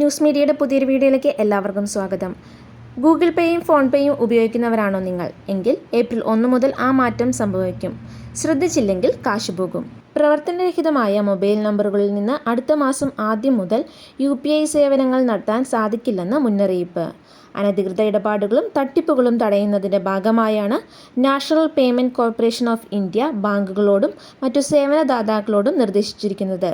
News മീഡിയയുടെ പുതിയൊരു വീഡിയോയിലേക്ക് എല്ലാവർക്കും സ്വാഗതം. ഗൂഗിൾ പേയും ഫോൺ പേയും ഉപയോഗിക്കുന്നവരാണോ നിങ്ങൾ? എങ്കിൽ ഏപ്രിൽ ഒന്ന് മുതൽ ആ മാറ്റം സംഭവിക്കും. ശ്രദ്ധിച്ചില്ലെങ്കിൽ കാശ് പോകും. പ്രവർത്തനരഹിതമായ മൊബൈൽ നമ്പറുകളിൽ നിന്ന് അടുത്ത മാസം ആദ്യം മുതൽ യു പി ഐ സേവനങ്ങൾ നടത്താൻ സാധിക്കില്ലെന്ന് മുന്നറിയിപ്പ്. അനധികൃത ഇടപാടുകളും തട്ടിപ്പുകളും തടയുന്നതിന്റെ ഭാഗമായാണ് national payment corporation of India ബാങ്കുകളോടും മറ്റു സേവനദാതാക്കളോടും നിർദ്ദേശിച്ചിരിക്കുന്നത്.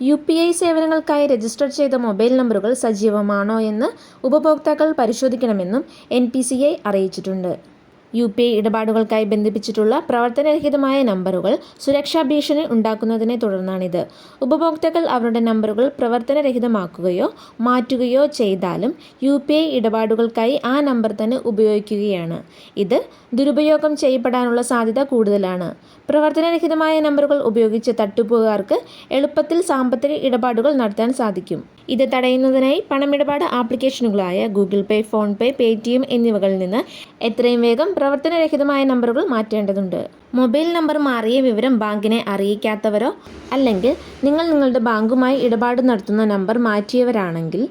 യു പി ഐ സേവനങ്ങൾക്കായി രജിസ്റ്റർ ചെയ്ത മൊബൈൽ നമ്പറുകൾ സജീവമാണോ എന്ന് ഉപഭോക്താക്കൾ പരിശോധിക്കണമെന്നും എൻ പി സി ഐ അറിയിച്ചിട്ടുണ്ട്. യു പി ഐ ഇടപാടുകൾക്കായി ബന്ധിപ്പിച്ചിട്ടുള്ള പ്രവർത്തനരഹിതമായ നമ്പറുകൾ സുരക്ഷാ ഭീഷണി ഉണ്ടാക്കുന്നതിനെ തുടർന്നാണിത്. ഉപഭോക്താക്കൾ അവരുടെ നമ്പറുകൾ പ്രവർത്തനരഹിതമാക്കുകയോ മാറ്റുകയോ ചെയ്താലും യു പി ഐ ഇടപാടുകൾക്കായി ആ നമ്പർ തന്നെ ഉപയോഗിക്കുകയാണ്. ഇത് ദുരുപയോഗം ചെയ്യപ്പെടാനുള്ള സാധ്യത കൂടുതലാണ്. പ്രവർത്തനരഹിതമായ നമ്പറുകൾ ഉപയോഗിച്ച് തട്ടിപ്പുകാർക്ക് എളുപ്പത്തിൽ സാമ്പത്തിക ഇടപാടുകൾ നടത്താൻ സാധിക്കും. ഇത് തടയുന്നതിനായി പണമിടപാട് ആപ്ലിക്കേഷനുകളായ Google Pay PhonePe Paytm എന്നിവകളിൽ നിന്ന് എത്രയും വേഗം പ്രവർത്തനരഹിതമായ നമ്പറുകൾ മാറ്റേണ്ടതുണ്ട്. മൊബൈൽ നമ്പർ മാറിയ വിവരം ബാങ്കിനെ അറിയിക്കാത്തവരോ അല്ലെങ്കിൽ നിങ്ങൾ നിങ്ങളുടെ ബാങ്കുമായി ഇടപാട് നടത്തുന്ന നമ്പർ മാറ്റിയവരാണെങ്കിൽ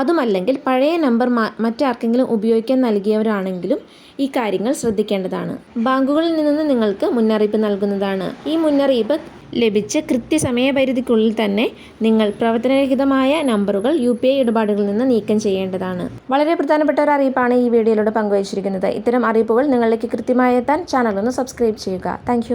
അതുമല്ലെങ്കിൽ പഴയ നമ്പർ മറ്റാർക്കെങ്കിലും ഉപയോഗിക്കാൻ നൽകിയവരാണെങ്കിലും ഈ കാര്യങ്ങൾ ശ്രദ്ധിക്കേണ്ടതാണ്. ബാങ്കുകളിൽ നിന്ന് നിങ്ങൾക്ക് മുന്നറിയിപ്പ് നൽകുന്നതാണ്. ഈ മുന്നറിയിപ്പ് ലഭിച്ച കൃത്യസമയപരിധിക്കുള്ളിൽ തന്നെ നിങ്ങൾ പ്രവർത്തനരഹിതമായ നമ്പറുകൾ യു പി ഐ ഇടപാടുകളിൽ നിന്ന് നീക്കം ചെയ്യേണ്ടതാണ്. വളരെ പ്രധാനപ്പെട്ട ഒരു അറിയിപ്പാണ് ഈ വീഡിയോയിലൂടെ പങ്കുവച്ചിരിക്കുന്നത്. ഇത്തരം അറിയിപ്പുകൾ നിങ്ങളിലേക്ക് കൃത്യമായി എത്താൻ ചാനൽ ഒന്ന് സബ്സ്ക്രൈബ് ചെയ്യുക താങ്ക്